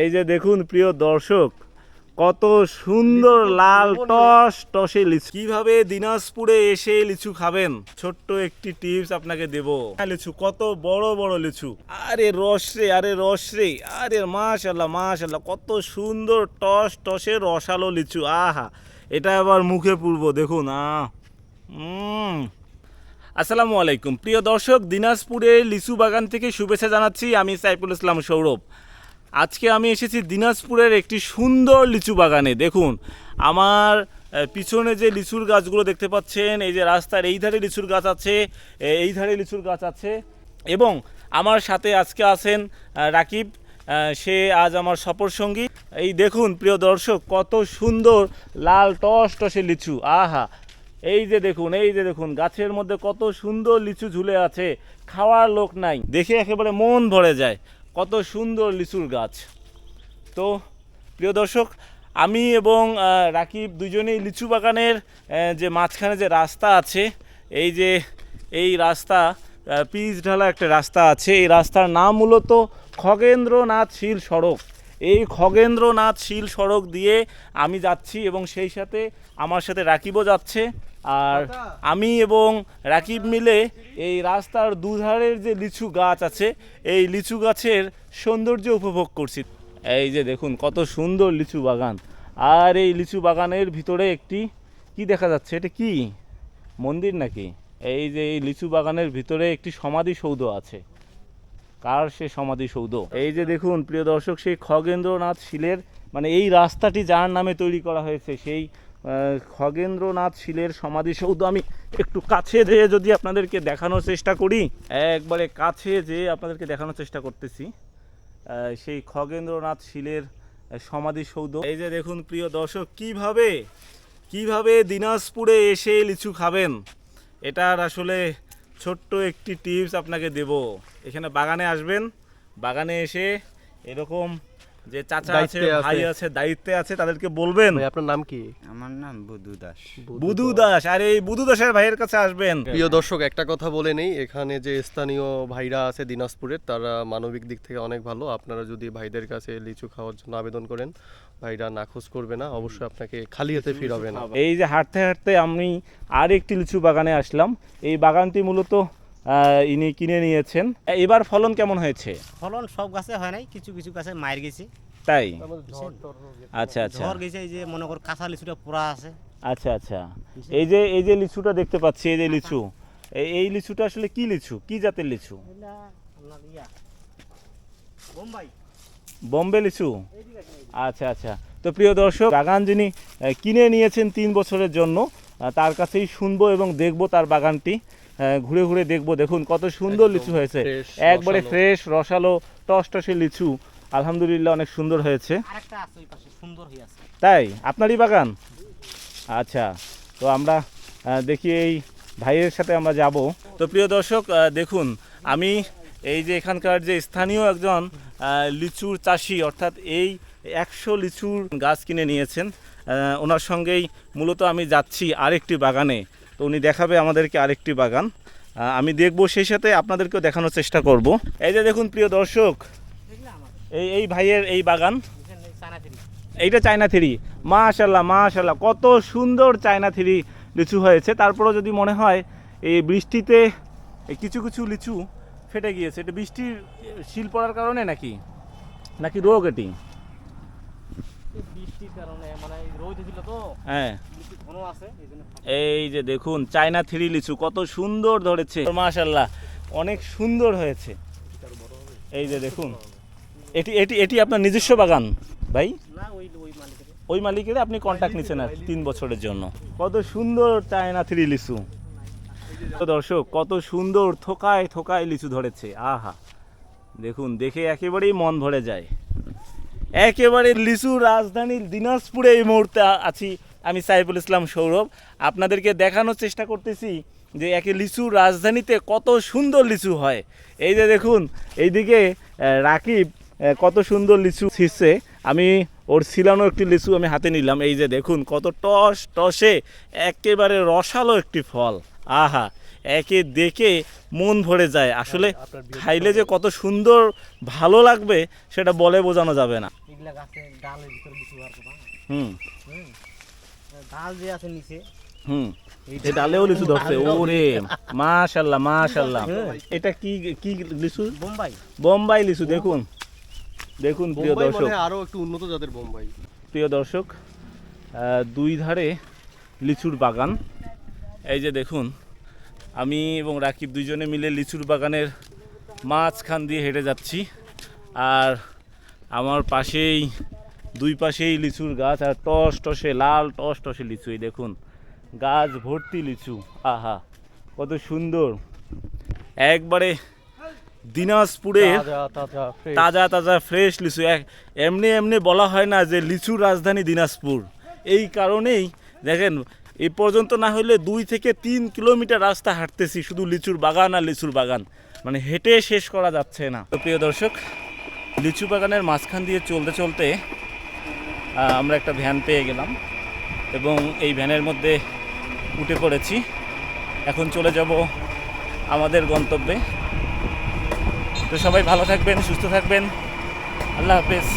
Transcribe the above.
এই যে দেখুন প্রিয় দর্শক কত সুন্দর লাল টস টসে লিচু। কীভাবে দিনাজপুরে এসে লিচু খাবেন? ছোট্ট একটি টিপস আপনাকে দেব। লিচু কত বড় বড় লিচু। আরে রস রে আরে রস রে। আরে মাশাল্লাহ মাশাল্লাহ কত সুন্দর টস টসে রসালো লিচু। আহা এটা আবার মুখে পুরবো দেখুন আহ আসসালামু আলাইকুম। প্রিয় দর্শক দিনাজপুরে লিচু বাগান থেকে শুভেচ্ছা জানাচ্ছি। আমি সাইফুল ইসলাম সৌরভ। আজকে আমি এসেছি দিনাজপুরের একটি সুন্দর লিচু বাগানে, দেখুন। আমার পিছনে যে লিচুর গাছগুলো দেখতে পাচ্ছেন, এই যে রাস্তার এই ধারে লিচুর গাছ আছে এই ধারে লিচুর গাছ আছে, এবং আমার সাথে আজকে আছেন রাকিব সে আজ আমার সফর সঙ্গী। এই দেখুন, প্রিয় দর্শক, কত সুন্দর লাল টস টসে লিচু, আহা! এই যে দেখুন, এই যে দেখুন, গাছের মধ্যে কত সুন্দর লিচু ঝুলে আছে, খাওয়ার লোক নাই, দেখে একেবারে মন ভরে যায়। কত সুন্দর লিচুর গাছ। তো, প্রিয় দর্শক, আমি এবং রাকিব দুজনেই লিচু বাগানের যে মাঝখানে যে রাস্তা আছে, এই যে, এই রাস্তা পিচ ঢালা একটা রাস্তা আছে, এই রাস্তার নাম মূলত খগেন্দ্রনাথ শীল সড়ক। এই খগেন্দ্রনাথ শীল সড়ক দিয়ে আমি যাচ্ছি এবং সেই সাথে আমার সাথে রাকিবও যাচ্ছে। আর আমি এবং রাকিব মিলে এই রাস্তার দুধারের যে লিচু গাছ আছে এই লিচু গাছের সৌন্দর্য উপভোগ করছি। এই যে দেখুন কত সুন্দর লিচু বাগান। আর এই লিচু বাগানের ভিতরে একটি কি দেখা যাচ্ছে? এটা কি? মন্দির নাকি? এই যে এই লিচু বাগানের ভিতরে একটি সমাধিসৌধ আছে। কার সে সমাধিসৌধ এই যে দেখুন প্রিয় দর্শক সেই খগেন্দ্রনাথ শিলের মানে এই রাস্তাটি যার নামে তৈরি করা হয়েছে সেই খগেন্দ্রনাথ শিলের সমাধিসৌধ আমি একটু কাছে যেয়ে যদি আপনাদেরকে দেখানোর চেষ্টা করি। একবারে কাছে যেয়ে আপনাদেরকে দেখানোর চেষ্টা করতেছি। সেই খগেন্দ্রনাথ শিলের সমাধিসৌধ এই যে দেখুন, প্রিয় দর্শক, কীভাবে কীভাবে দিনাজপুরে এসে লিচু খাবেন? এটার আসলে ছোট্ট একটি টিপস আপনাকে দেব। এখানে বাগানে আসবেন। বাগানে এসে এরকম যে চাচা আছে ভাই আছে। দায়িত্বে আছে তাদেরকে বলবেন। ভাই আপনার নাম কি? আমার নাম বুধু দাস। বুধু দাস। আর এই বুধু দাসের ভাইয়ের কাছে আসবেন। প্রিয় দর্শক একটা কথা বলে নেই এখানে যে স্থানীয় ভাইরা আছে দিনাজপুরের তারা মানবিক দিক থেকে অনেক ভালো। আপনারা যদি ভাইদের কাছে লিচু খাওয়ার জন্য আবেদন করেন ভাইরা নাখোশ করবে না। অবশ্যই আপনাকে খালি হাতে ফিরাবে না। এই যে হাঁটতে হাঁটতে আমি আর একটি লিচু বাগানে আসলাম। এই বাগানটি মূলত ইনি কিনে নিয়েছেন। এবার ফলন কেমন হয়েছে? ফলন সব গাছে হয় নাই কিছু কিছু গাছে মায়ের গেছে। তাই? আচ্ছা আচ্ছা। ঝড় গেছে এই যে মনে কর কাঁচা লিচুটা পুরা আছে। আচ্ছা আচ্ছা। এই যে এই যে লিচুটা দেখতে পাচ্ছি এই যে লিচু। এই- লিচুটা আসলে কি লিচু? কি জাতের লিচু? বম্বে লিচু? আচ্ছা আচ্ছা। তো প্রিয় দর্শক বাগান যিনি কিনে নিয়েছেন তিন বছরের জন্য তার কাছেই শুনব এবং দেখব তার বাগানটি। ঘুরে ঘুরে দেখব। দেখুন কত সুন্দর লিচু হয়েছে। একবারে ফ্রেশ রসালো টস টসে লিচু। আলহামদুলিল্লাহ অনেক সুন্দর হয়েছে। আরেকটা আছে ওই পাশে সুন্দর হয়ে আছে। তাই? আপনারই বাগান? আচ্ছা তো আমরা দেখি এই ভাইয়ের সাথে আমরা যাব। তো প্রিয় দর্শক দেখুন আমি এই যে এখানকার যে স্থানীয় একজন লিচুর চাষি অর্থাৎ এই একশো লিচুর গাছ কিনে নিয়েছেন। ওনার সঙ্গেই মূলত আমি যাচ্ছি আরেকটি বাগানে। তো উনি দেখাবে আমাদেরকে আরেকটি বাগান। আমি দেখব সেই সাথে আপনাদেরকেও দেখানোর চেষ্টা করব। এই যে দেখুন, প্রিয় দর্শক, এই এই ভাইয়ের এই বাগান। এইটা চায়না থ্রি। মাশাল্লাহ মাশাল্লাহ কত সুন্দর চায়না থ্রি লিচু হয়েছে। তারপরেও যদি মনে হয়, এই বৃষ্টিতে কিছু কিছু লিচু ফেটে গিয়েছে। এটা বৃষ্টির শিল পড়ার কারণে নাকি? নাকি রোগ এটি? এই মানে হ্যাঁ। এই যে দেখুন চায়না থ্রি লিচু কত সুন্দর ধরেছে। মাশাল্লাহ অনেক সুন্দর হয়েছে। এই যে দেখুন এটি এটি এটি আপনার নিজস্ব বাগান ভাই? ওই মালিকের। আপনি কন্ট্যাক্ট নিচ্ছেন আর তিন বছরের জন্য। কত সুন্দর চায়না থ্রি লিচু। দর্শক কত সুন্দর থোকায় থোকায় লিচু ধরেছে আহা। দেখুন দেখে একেবারেই মন ভরে যায়। একেবারে লিচু রাজধানী দিনাজপুরে এই মুহূর্তে আছি আমি সাইফুল ইসলাম সৌরভ। আপনাদেরকে দেখানোর চেষ্টা করতেছি যে একে লিচু রাজধানীতে কত সুন্দর লিচু হয়। এই যে দেখুন এইদিকে রাকিব কত সুন্দর লিচু ছিঁড়ছে। আমি ওর ছিলানো একটি লিচু আমি হাতে নিলাম। এই যে দেখুন কত টস টসে একেবারে রসালো একটি ফল। আহা একে দেখে মন ভরে যায়। আসলে খাইলে যে কত সুন্দর ভালো লাগবে সেটা বলে বোঝানো যাবে না। এগুলা গাছের ডালের ভিতরে বার করা হুম। হুম। ডাল যে আছে নিচে। হুম। এই ডালেও লিচু ধরছে ওরে মাশাল্লাহ মাশাল্লাহ। এটা কি কি লিচু? বোম্বাই। বোম্বাই লিচু দেখুন। দেখুন প্রিয় দর্শক মানে আরও একটু উন্নত জাতের বোম্বাই। প্রিয় দর্শক দুই ধারে লিচুর বাগান। এই যে দেখুন আমি এবং রাকিব দুইজনে মিলে লিচুর বাগানের মাঝখান দিয়ে হেঁটে যাচ্ছি। আর আমার পাশেই দুই পাশেই লিচুর গাছ আর টস টসে লাল টস টসে লিচু এই দেখুন। গাছ ভর্তি লিচু আহা কত সুন্দর। একবারে দিনাজপুরে তাজা তাজা ফ্রেশ লিচু। এমনি এমনি বলা হয় না যে লিচুর রাজধানী দিনাজপুর। এই কারণেই দেখেন এ পর্যন্ত না হলে দুই থেকে তিন কিলোমিটার রাস্তা হাঁটতেছি শুধু লিচুর বাগান আর লিচুর বাগান। মানে হেঁটে শেষ করা যাচ্ছে না। প্রিয় দর্শক লিচু বাগানের মাঝখান দিয়ে চলতে চলতে আমরা একটা ভ্যান পেয়ে গেলাম এবং এই ভ্যানের মধ্যে উঠে পড়েছি। এখন চলে যাব আমাদের গন্তব্যে। তো সবাই ভালো থাকবেন, সুস্থ থাকবেন। আল্লাহ হাফেজ।